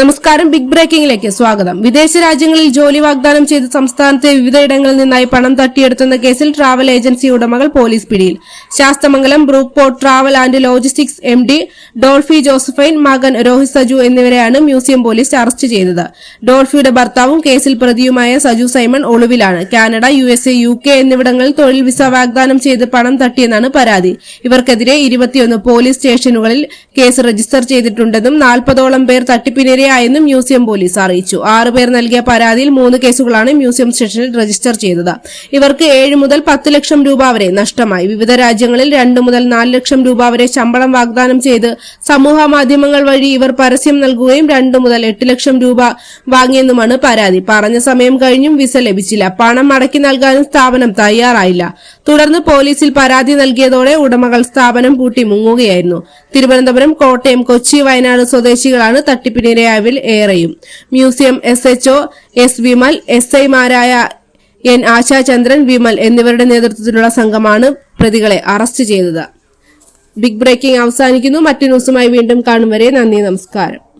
നമസ്കാരം. ബിഗ് ബ്രേക്കിംഗിലേക്ക് സ്വാഗതം. വിദേശ രാജ്യങ്ങളിൽ ജോലി വാഗ്ദാനം ചെയ്ത് സംസ്ഥാനത്തെ വിവിധയിടങ്ങളിൽ നിന്നായി പണം തട്ടിയെടുത്തുന്ന കേസിൽ ട്രാവൽ ഏജൻസി ഉടമകൾ പോലീസ് പിടിയിൽ. Sasthamangalam Brook Port Travel and Logistics M D Dolphy Josephine മകൻ രോഹിത് സജു എന്നിവരെയാണ് മ്യൂസിയം പോലീസ് അറസ്റ്റ് ചെയ്തത്. ഡോൾഫിയുടെ ഭർത്താവും കേസിൽ പ്രതിയുമായ Saju Simon ഒളിവിലാണ്. Canada U S A U K എന്നിവിടങ്ങളിൽ തൊഴിൽ വിസ വാഗ്ദാനം ചെയ്ത് പണം തട്ടിയെന്നാണ് പരാതി. ഇവർക്കെതിരെ ഇരുപത്തിയൊന്ന് പോലീസ് സ്റ്റേഷനുകളിൽ കേസ് രജിസ്റ്റർ ചെയ്തിട്ടുണ്ടെന്നും നാൽപ്പതോളം പേർ തട്ടിപ്പിനിരയായെന്നും മ്യൂസിയം പോലീസ് അറിയിച്ചു. ആറുപേർ നൽകിയ പരാതിയിൽ മൂന്ന് കേസുകളാണ് മ്യൂസിയം സ്റ്റേഷനിൽ രജിസ്റ്റർ ചെയ്തത്. ഇവർക്ക് ഏഴ് മുതൽ പത്ത് ലക്ഷം രൂപ വരെ നഷ്ടമായി. വിവിധ രാജ്യങ്ങളിൽ രണ്ട് മുതൽ നാല് ലക്ഷം രൂപ വരെ ശമ്പളം വാഗ്ദാനം ചെയ്ത് സമൂഹ മാധ്യമങ്ങൾ വഴി ഇവർ പരസ്യം നൽകുകയും രണ്ട് മുതൽ എട്ട് ലക്ഷം രൂപ വാങ്ങിയെന്നുമാണ് പരാതി. പറഞ്ഞ സമയം കഴിഞ്ഞും വിസ ലഭിച്ചില്ല. പണം മടക്കി നൽകാനും സ്ഥാപനം തയ്യാറായില്ല. തുടർന്ന് പോലീസിൽ പരാതി നൽകിയതോടെ ഉടമകൾ സ്ഥാപനം പൂട്ടി മുങ്ങുകയായിരുന്നു തിരുവനന്തപുരം കോട്ടയം കൊച്ചി വയനാട് സ്വദേശികളാണ് തട്ടിപ്പിനിരയാവിൽ ഏറെയും. Museum S H O S Vimal S ഐമാരായ എൻ ആശാചന്ദ്രൻ വിമൽ എന്നിവരുടെ നേതൃത്വത്തിലുള്ള സംഘമാണ് പ്രതികളെ അറസ്റ്റ് ചെയ്തത്. ബിഗ് ബ്രേക്കിംഗ് അവസാനിക്കുന്നു. മറ്റു ന്യൂസുമായി വീണ്ടും കാണും വരെ നന്ദി നമസ്കാരം.